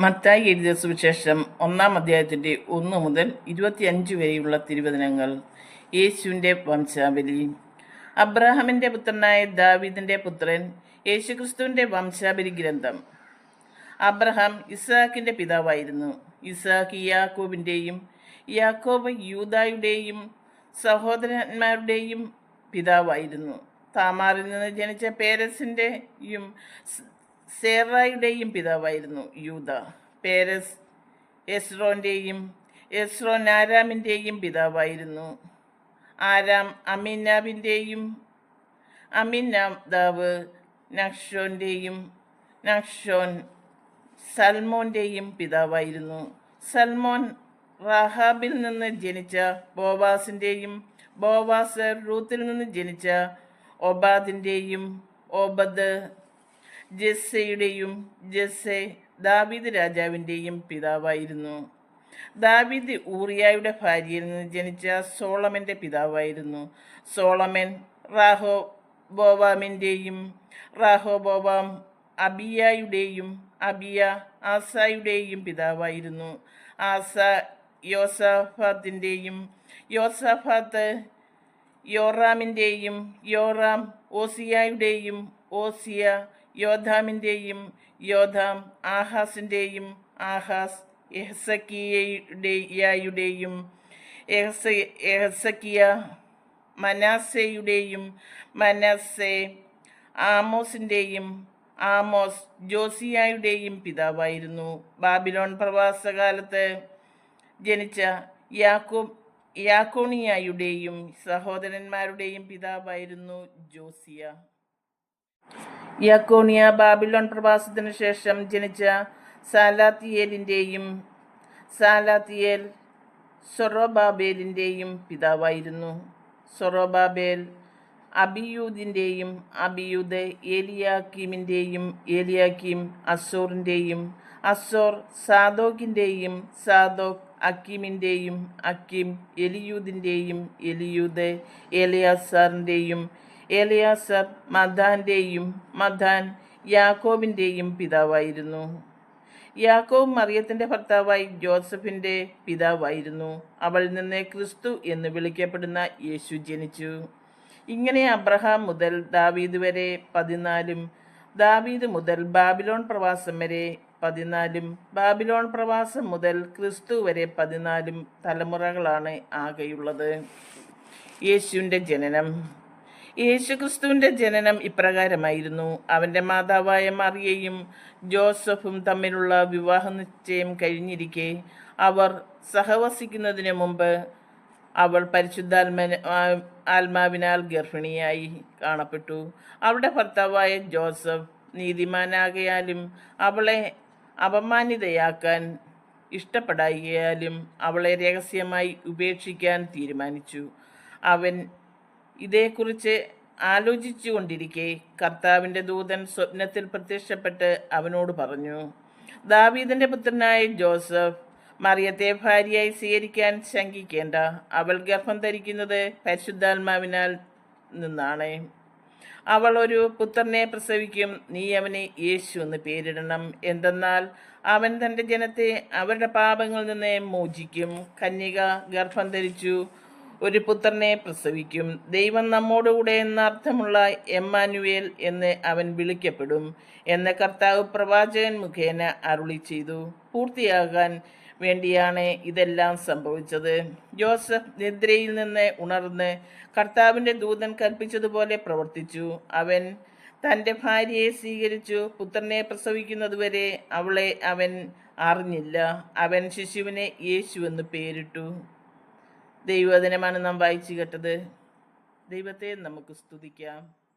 മത്തായി എഴുതിയ സുവിശേഷം ഒന്നാം അധ്യായത്തിന്റെ ഒന്ന് മുതൽ ഇരുപത്തിയഞ്ച് വരെയുള്ള തിരുവചനങ്ങൾ. യേശുവിന്റെ വംശാവലി. അബ്രഹാമിന്റെ പുത്രനായ ദാവീദിന്റെ പുത്രൻ യേശുക്രിസ്തുവിന്റെ വംശാവലി ഗ്രന്ഥം. അബ്രഹാം ഇസാക്കിന്റെ പിതാവായിരുന്നു. ഇസാഖ് യാക്കോബിന്റെയും യാക്കോബ് യൂതായുടെയും സഹോദരന്മാരുടെയും പിതാവായിരുന്നു. താമാറിൽ നിന്ന് ജനിച്ച പേരസിന്റെയും സേറായുടെയും പിതാവായിരുന്നു യൂത പേരസ് എസ്രോന്റെയും എസ്രോൻ ആരാമിന്റെയും പിതാവായിരുന്നു. ആരാം അമിനാബിന്റെയും അമിനാദാവ് നക്ഷോന്റെയും നക്ഷോൻ സൽമോന്റെയും പിതാവായിരുന്നു. സൽമോൻ റഹാബിൽ നിന്ന് ജനിച്ച ബോവാസിന്റെയും ബോവാസ് റൂത്തിൽ നിന്ന് ജനിച്ച ഒബാദിന്റെയും ഒബദ് ജസ്സയുടെയും ജസ്സെ ദാവീദ് രാജാവിന്റെയും പിതാവായിരുന്നു. ദാവീദ് ഊറിയായുടെ ഭാര്യയിൽ നിന്ന് ജനിച്ച സോളമന്റെ പിതാവായിരുന്നു. സോളമൻ റാഹോ ബോവാമിന്റെയും റാഹോ ബോവാം അബിയായുടെയും അബിയ ആസായുടെയും പിതാവായിരുന്നു. ആസ യോസാഫാത്തിന്റെയും യോസാഫാത്ത് യോറാമിന്റെയും യോറാം ഓസിയായുടെയും ഓസിയ യോധാമിന്റെയും യോധാം ആഹാസിന്റെയും ആഹാസ് എഹ്സക്കിയയുടെയും എഹസക്കിയ മനാസയുടെയും മനസ്സെ ആമോസിന്റെയും ആമോസ് ജോസിയായുടെയും പിതാവായിരുന്നു. ബാബിലോൺ പ്രവാസകാലത്ത് ജനിച്ച യാക്കോ യാക്കോണിയായുടെയും സഹോദരന്മാരുടെയും പിതാവായിരുന്നു ജോസിയ. യാക്കോണിയ ബാബിലോൺ പ്രവാസത്തിനു ശേഷം ജനിച്ച സാലാത്തിയേലിന്റെയും സാലാത്തിയേൽ സൊറോബാബേലിന്റെയും പിതാവായിരുന്നു. സൊറോബാബേൽ അബിയൂദിന്റെയും അബിയൂദ് ഏലിയാക്കീമിന്റെയും ഏലിയാക്കീം അസോറിന്റെയും അസോർ സാദോക്കിന്റെയും സാദോക്ക് അക്കീമിന്റെയും അക്കീം എലിയൂദിന്റെയും എലിയൂദ് ഏലിയാസാറിന്റെയും ഏലിയാസർ മദാന്റെയും മദാൻ യാക്കോബിന്റെയും പിതാവായിരുന്നു. യാക്കോബ് മറിയത്തിന്റെ ഭർത്താവായി ജോസഫിന്റെ പിതാവായിരുന്നു. അവളിൽ നിന്ന് ക്രിസ്തു എന്ന് വിളിക്കപ്പെടുന്ന യേശു ജനിച്ചു. ഇങ്ങനെ അബ്രഹാം മുതൽ ദാവീദ് വരെ പതിനാലും ദാവീദ് മുതൽ ബാബിലോൺ പ്രവാസം വരെ പതിനാലും ബാബിലോൺ പ്രവാസം മുതൽ ക്രിസ്തു വരെ പതിനാലും തലമുറകളാണ് ആകെയുള്ളത്. യേശുവിന്റെ ജനനം. യേശുക്രിസ്തുവിന്റെ ജനനം ഇപ്രകാരമായിരുന്നു. അവന്റെ മാതാവായ മറിയയും ജോസഫും തമ്മിലുള്ള വിവാഹ നിശ്ചയം കഴിഞ്ഞിരിക്കെ അവർ സഹവസിക്കുന്നതിന് മുമ്പ് അവൾ പരിശുദ്ധാത്മ ആത്മാവിനാൽ ഗർഭിണിയായി കാണപ്പെട്ടു. അവളുടെ ഭർത്താവായ ജോസഫ് നീതിമാനാകയാലും അവളെ അപമാനിതയാക്കാൻ ഇഷ്ടപ്പെടായാലും അവളെ രഹസ്യമായി ഉപേക്ഷിക്കാൻ തീരുമാനിച്ചു. അവൻ ഇതേക്കുറിച്ച് ആലോചിച്ചു കൊണ്ടിരിക്കെ കർത്താവിന്റെ ദൂതൻ സ്വപ്നത്തിൽ പ്രത്യക്ഷപ്പെട്ട് അവനോട് പറഞ്ഞു ദാവീദിന്റെ പുത്രനായ ജോസഫ് മറിയത്തെ ഭാര്യയായി സ്വീകരിക്കാൻ ശങ്കിക്കേണ്ട. അവൾ ഗർഭം ധരിക്കുന്നത് പരിശുദ്ധാത്മാവിനാൽ നിന്നാണ്. അവൾ ഒരു പുത്രനെ പ്രസവിക്കും. നീ അവനെ യേശു എന്ന് പേരിടണം. എന്തെന്നാൽ അവൻ തന്റെ ജനത്തെ അവരുടെ പാപങ്ങളിൽ നിന്ന് മോചിക്കും. കന്യക ഗർഭം ധരിച്ചു. ഒരു പുത്രനെ പ്രസവിക്കും. ദൈവം നമ്മോടുകൂടെ എന്നർത്ഥമുള്ള എമ്മാനുവേൽ എന്ന് അവൻ വിളിക്കപ്പെടും എന്ന കർത്താവ് പ്രവാചകൻ മുഖേന അരുളി ചെയ്തു. പൂർത്തിയാകാൻ വേണ്ടിയാണ് ഇതെല്ലാം സംഭവിച്ചത്. ജോസഫ് നിദ്രയിൽ നിന്ന് ഉണർന്ന് കർത്താവിന്റെ ദൂതൻ കൽപ്പിച്ചതുപോലെ പ്രവർത്തിച്ചു. അവൻ തന്റെ ഭാര്യയെ സ്വീകരിച്ചു. പുത്രനെ പ്രസവിക്കുന്നതുവരെ അവളെ അവൻ അറിഞ്ഞില്ല. അവൻ ശിശുവിനെ യേശു എന്ന് പേരിട്ടു. ദൈവവചനമാണ് നാം വായിച്ചു കേട്ടത്. ദൈവത്തെ നമുക്ക് സ്തുതിക്കാം.